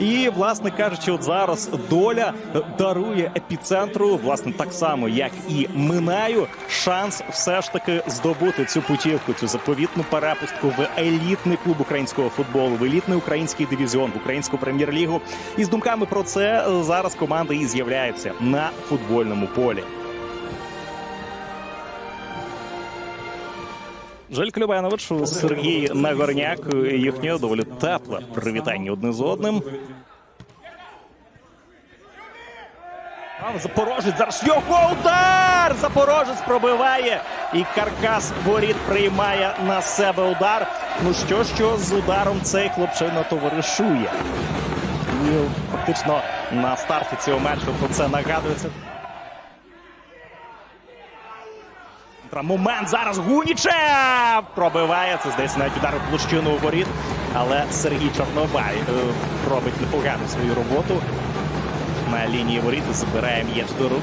І, власне кажучи, от зараз доля дарує епіцентру, власне, так само, як і минаю, шанс все ж таки здобути цю путівку, цю заповітну перепустку в елітний клуб українського футболу, в елітний український дивізіон, в українську прем'єр-лігу. І з думками про це е, зараз команда і з'являється на футбольному полі. Жаль Клюбенович, Сергій Нагорняк, їхнє доволі тепле привітання одне з одним. Запорожець зараз його удар! Запорожець пробиває і каркас воріт приймає на себе удар. Ну що, що з ударом цей хлопчина товаришує. І фактично на старті цього матчу про це нагадується. Момент зараз Гунічев пробиває. Це здається навіть удар площину у воріт. Але Сергій Чорнобай е, робить непогану свою роботу на лінії воріт і забирає м'яч до рук.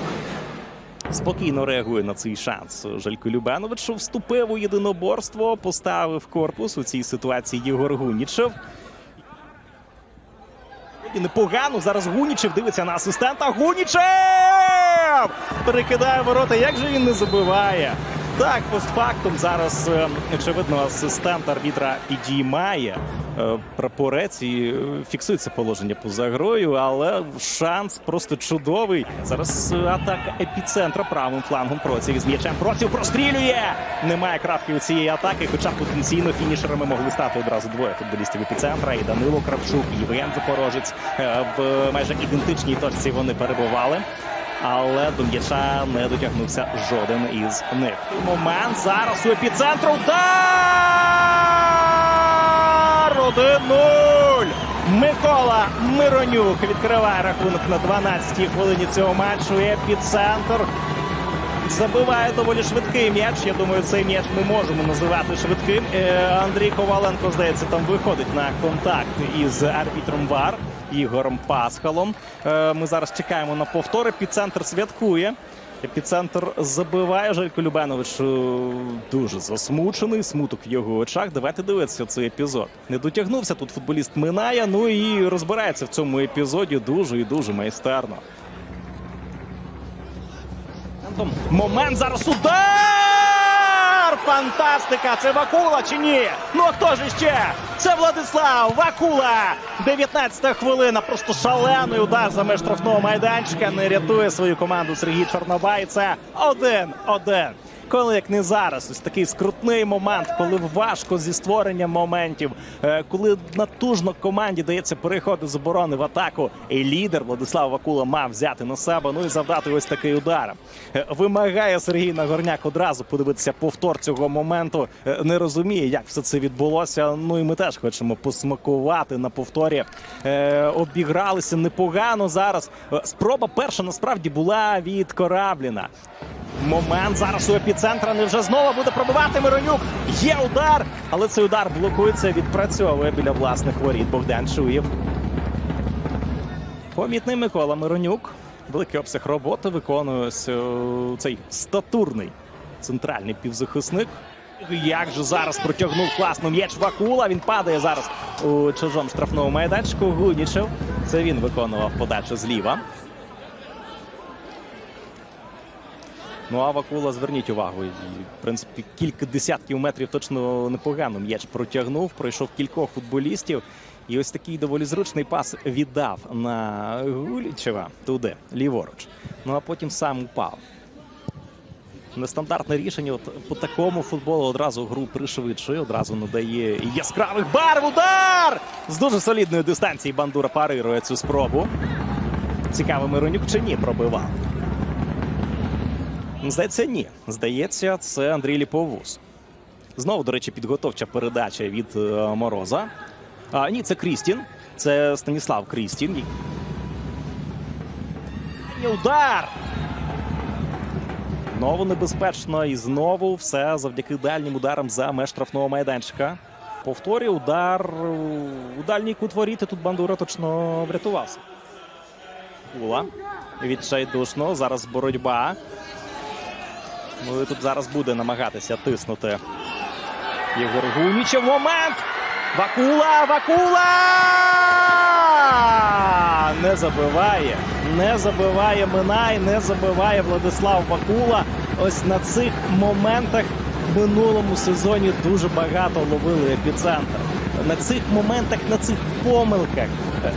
Спокійно реагує на цей шанс. Желько Любенович вступив у єдиноборство, поставив корпус у цій ситуації Єгор Гунічев. І непогано зараз Гунічев дивиться на асистента. Гунічев! Перекидає ворота. Як же він не забиває? Так, постфактум зараз е, очевидно асистент арбітра підіймає е, прапорець і е, фіксується положення поза грою, але шанс просто чудовий. Зараз атака епіцентра правим флангом Проців з м'ячем. Проців прострілює. Немає крапки у цієї атаки, хоча потенційно фінішерами могли стати одразу двоє футболістів епіцентра. І Данило Кравчук, і Євген Запорожець в майже ідентичній точці вони перебували. Але до не дотягнувся жоден із них. Момент зараз у епіцентру. Удар! 1-0! Микола Миронюк відкриває рахунок на 12-й хвилині цього матчу. Епіцентр забиває доволі швидкий м'яч. Я думаю, цей м'яч ми можемо називати швидким. Е, Андрій Коваленко, здається, там виходить на контакт із арбітром ВАР Ігорем Пасхалом. Е, Ми зараз чекаємо на повтор. Епіцентр святкує. Епіцентр забиває. Желько Любенович е, дуже засмучений. Смуток в його очах. Давайте дивитися цей епізод. Не дотягнувся тут футболіст Минає. Ну і розбирається в цьому епізоді дуже і дуже майстерно. Момент зараз удар! Фантастика! Це Вакула чи ні? Ну а хто ж іще? Це Владислав Вакула! 19-та хвилина. Просто шалений удар за штрафного майданчика. Не рятує свою команду Сергій Чорнобай. Це один-один. Коли як не зараз, ось такий скрутний момент, коли важко зі створенням моментів, е, коли натужно команді дається переходи з оборони в атаку, і лідер Владислав Вакула мав взяти на себе, ну і завдати ось такий удар. Е, Вимагає Сергій Нагорняк одразу подивитися повтор цього моменту. Е, Не розуміє, як все це відбулося. Ну і ми теж хочемо посмакувати на повторі. Обігралися непогано зараз. Спроба перша насправді була від Корабліна. Момент зараз у епіцентра не вже знову буде пробивати Миронюк. Є удар, але цей удар блокується, відпрацьовує біля власних воріт Богдан Шуєв. Помітний Микола Миронюк. Великий обсяг роботи виконує цей статурний центральний півзахисник. Як же зараз протягнув класно м'яч Вакула. Він падає зараз у чужому штрафному майданчику. Гунічев. Це він виконував подачу зліва. Ну а Вакула, зверніть увагу, в принципі, кілька десятків метрів точно непогано м'яч протягнув, пройшов кількох футболістів. І ось такий доволі зручний пас віддав на Гулічева туди, ліворуч. Ну а потім сам упав. Нестандартне рішення. От по такому футболу одразу гру пришвидшує, одразу надає яскравих барв. Удар! З дуже солідної дистанції Бандура парирує цю спробу. Цікаво, Миронюк чи ні пробивав. Здається, ні. Здається, це Андрій Ліповус. Знову, до речі, підготовча передача від е, Мороза. А, ні, це Крістін. Це Станіслав Крістін. Удар! Знову небезпечно і знову все завдяки дальнім ударам за меж штрафного майданчика. Повторюю, удар у дальній кут воріт, і тут Бандура точно врятувався. Ула. Відчайдушно. Зараз боротьба. Ну і тут зараз буде намагатися тиснути Єгор Гунічев. Момент! Вакула! Вакула! не забиває. Не забиває Минай, не забиває Владислав Вакула. Ось на цих моментах в минулому сезоні дуже багато ловили епіцентр. На цих моментах, на цих помилках,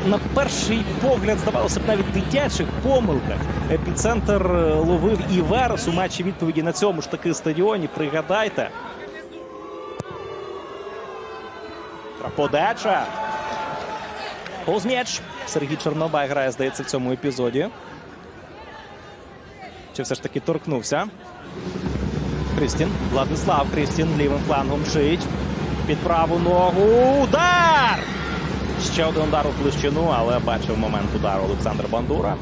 на перший погляд, здавалося б, навіть дитячих помилках. Епіцентр е, ловив і Верес у матчі відповіді на цьому ж таки стадіоні. Пригадайте. Подача. Повзм'яч. Сергій Чорнобай грає, здається, в цьому епізоді. Чи все ж таки торкнувся? Крістін. Владислав Крістін лівим флангом шиють. Під праву ногу. Удар! Ще один удар у площину, але бачив момент удару Олександр Бандура.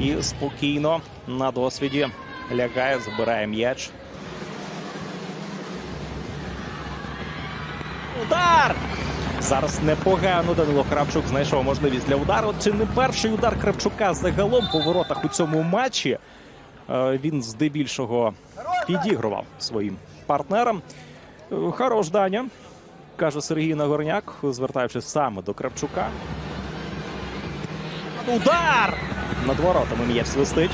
І спокійно на досвіді лягає, забирає м'яч. Удар! Зараз непогано Данило Кравчук знайшов можливість для удару. Чи не перший удар Кравчука загалом по воротах у цьому матчі? Е, Він здебільшого підігрував своїм партнерам. Е, Хорош Даня, каже Сергій Нагорняк, звертаючись саме до Кравчука. Удар! Над воротами м'яч свистить.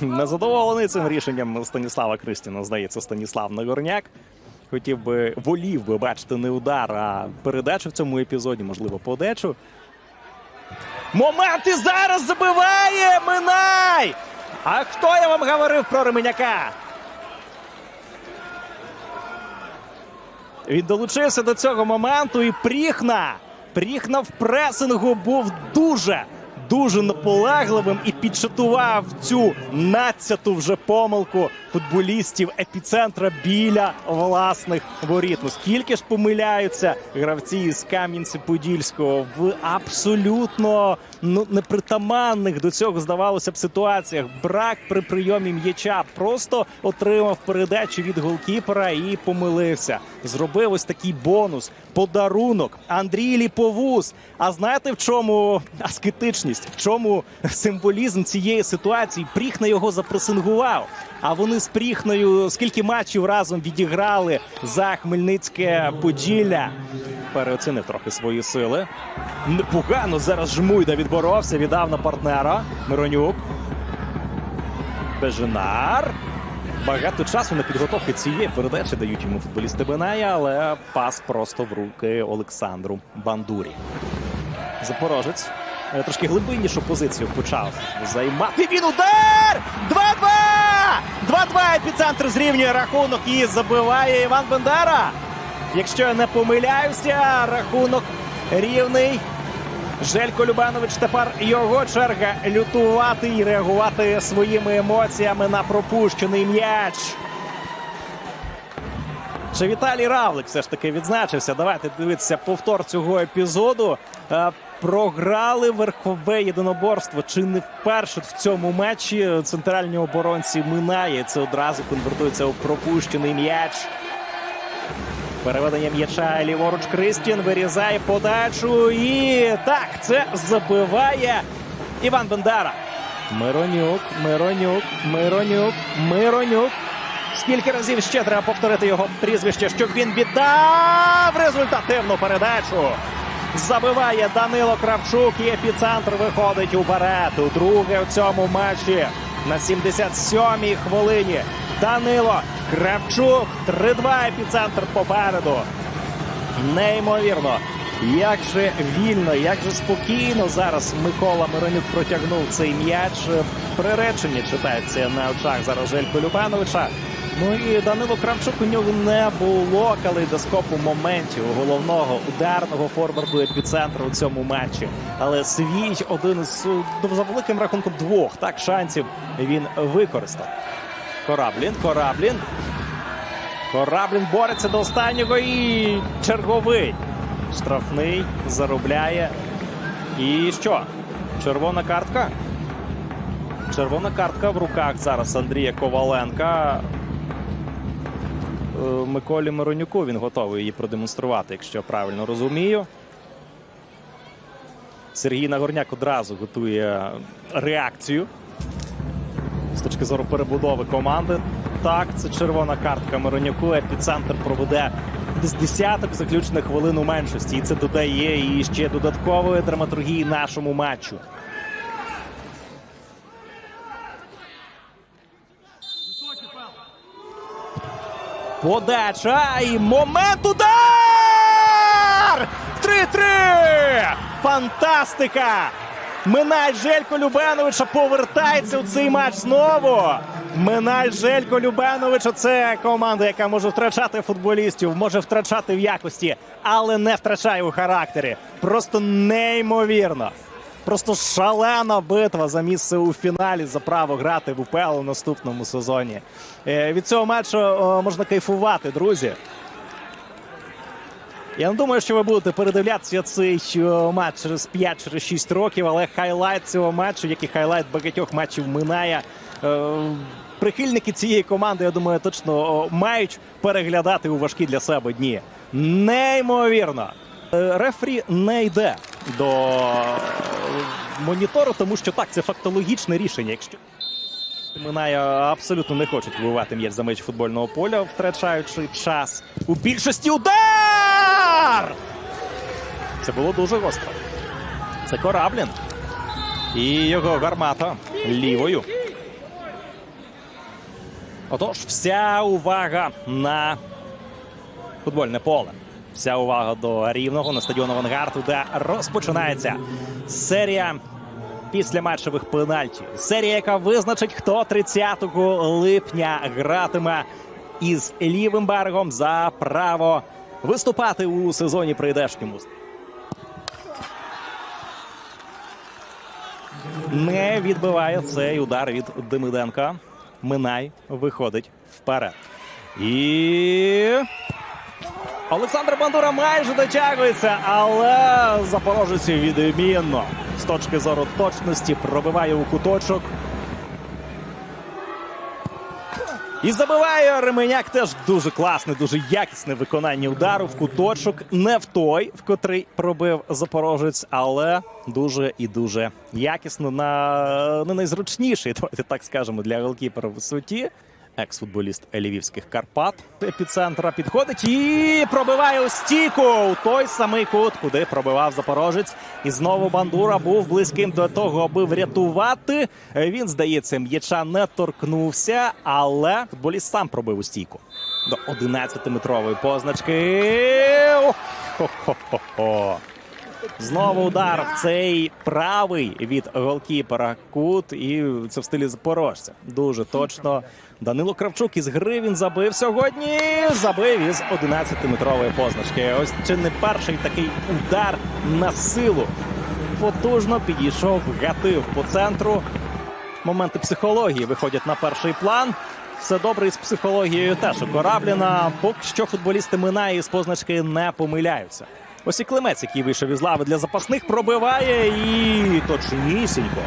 Незадоволений цим рішенням Станіслава Кристіна, здається, Станіслав Нагорняк. Хотів би, волів би бачити не удар, а передачу в цьому епізоді, можливо, подачу. Момент і зараз забиває Минай! А хто я вам говорив про Ременяка? Він долучився до цього моменту і Пріхна. Пріхна в пресингу був дуже, дуже наполегливим і підшатував цю надцяту вже помилку футболістів епіцентра біля власних воріт. Ну скільки ж помиляються гравці із Кам'янці-Подільського в абсолютно ну непритаманних до цього здавалося б ситуаціях. Брак при прийомі м'яча просто отримав передачу від голкіпера і помилився. Зробив ось такий бонус, подарунок. Андрій Ліповус. А знаєте в чому аскетичність? В чому символізм цієї ситуації? Пріхна його запресингував. А вони з Пріхною скільки матчів разом відіграли за Хмельницьке Поділля. Переоцінив трохи свої сили. Непогано зараз Жмуйда відборовся, віддав на партнера. Миронюк. Бежинар. Багато часу на підготовку цієї передачі дають йому футболісти Беная, але пас просто в руки Олександру Бандурі. Запорожець е, трошки глибиннішу позицію почав займати. Він удар! 2-2! 2-2 епіцентр зрівнює рахунок і забиває Іван Бендера. Якщо я не помиляюся, рахунок рівний. Желько Любанович тепер його черга лютувати і реагувати своїми емоціями на пропущений м'яч. Чи Віталій Равлик все ж таки відзначився? Давайте дивитися повтор цього епізоду. Е, Програли верхове єдиноборство. Чи не вперше в цьому матчі центральні оборонці минає. Це одразу конвертується у пропущений м'яч. Переведення м'яча ліворуч Кристін вирізає подачу. І так, це забиває Іван Бендера. Миронюк, Миронюк, Миронюк, Миронюк. Скільки разів ще треба повторити його прізвище, щоб він віддав результативну передачу. Забиває Данило Кравчук і епіцентр виходить уперед. У друге в цьому матчі на 77-й хвилині. Данило Кравчук 3-2 епіцентр попереду. Неймовірно. Як же вільно, як же спокійно зараз Микола Миронюк протягнув цей м'яч. Приречення читається на очах зараз Желько Любановича. Ну і Данило Кравчук у нього не було калейдоскопу моментів головного ударного форварду епіцентру у цьому матчі. Але свій один ну, за великим рахунком двох так шансів він використав. Кораблін, Кораблін. Кораблін бореться до останнього і черговий. Штрафний заробляє. І що? Червона картка? Червона картка в руках зараз Андрія Коваленка. Е, Миколі Миронюку він готовий її продемонструвати, якщо правильно розумію. Сергій Нагорняк одразу готує реакцію точки зору перебудови команди. Так, це червона картка Миронюку. Епіцентр проведе з десяток заключних хвилин у меншості. І це додає і ще додаткової драматургії нашому матчу. Подача і момент удар! 3-3! Фантастика! Минай Желько Любеновича повертається у цей матч знову. Минай Желько Любеновича це команда, яка може втрачати футболістів, може втрачати в якості, але не втрачає у характері. Просто неймовірно. Просто шалена битва за місце у фіналі за право грати в УПЛ у наступному сезоні. Е, Від цього матчу можна кайфувати, друзі. Я не думаю, що ви будете передивлятися цей матч через 5 через 6 років, але хайлайт цього матчу, як і хайлайт багатьох матчів минає. Е, Прихильники цієї команди, я думаю, точно мають переглядати у важкі для себе дні. Неймовірно. Е, Рефрі не йде до е, монітору, тому що так, це фактологічне рішення. Якщо Минає абсолютно не хочуть вибивати м'яч за межі футбольного поля, втрачаючи час. У більшості удар! Це було дуже гостро. Це Кораблін. І його гармата лівою. Отож, вся увага на футбольне поле. Вся увага до рівного на стадіону Авангард, де розпочинається серія після матчевих пенальтів. Серія, яка визначить, хто 30 липня гратиме із лівим берегом за право виступати у сезоні прийдешньому. Не відбиває цей удар від Демиденка. Минай виходить вперед. І Олександр Бандура майже дотягується, але запорожець відмінно з точки зору точності пробиває у куточок. І забиває Ременяк теж дуже класне, дуже якісне виконання удару в куточок. Не в той, в котрий пробив запорожець, але дуже і дуже якісно на не найзручніший, давайте так скажемо, для голкіпера в висоті. Екс-футболіст Львівських Карпат епіцентра підходить і пробиває у стійку у той самий кут, куди пробивав запорожець. І знову бандура був близьким до того, аби врятувати. Він, здається, м'яча не торкнувся, але футболіст сам пробив у стійку до 11-метрової позначки. Хо-хо-хо-хо. Знову удар в цей правий від голкіпера кут, і це в стилі запорожця. Дуже точно. Данило Кравчук із гри він забив сьогодні. Забив із 11-метрової позначки. Ось це не перший такий удар на силу. Потужно підійшов, гатив по центру. Моменти психології виходять на перший план. Все добре із психологією теж у Корабліна. Поки що футболісти минає і з позначки не помиляються. Ось і Климець, який вийшов із лави для запасних, пробиває і точнісінько.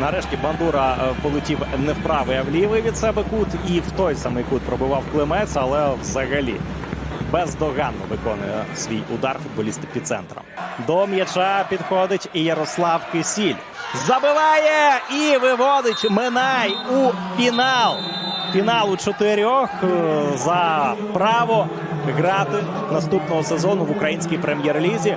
Нарешті Бандура е, полетів не в правий, а в лівий від себе кут. І в той самий кут пробивав Климець, але взагалі бездоганно виконує свій удар футболіст епіцентра. До м'яча підходить і Ярослав Кисіль. Забиває і виводить Минай у фінал. Фінал у чотирьох е, за право грати наступного сезону в українській прем'єр-лізі.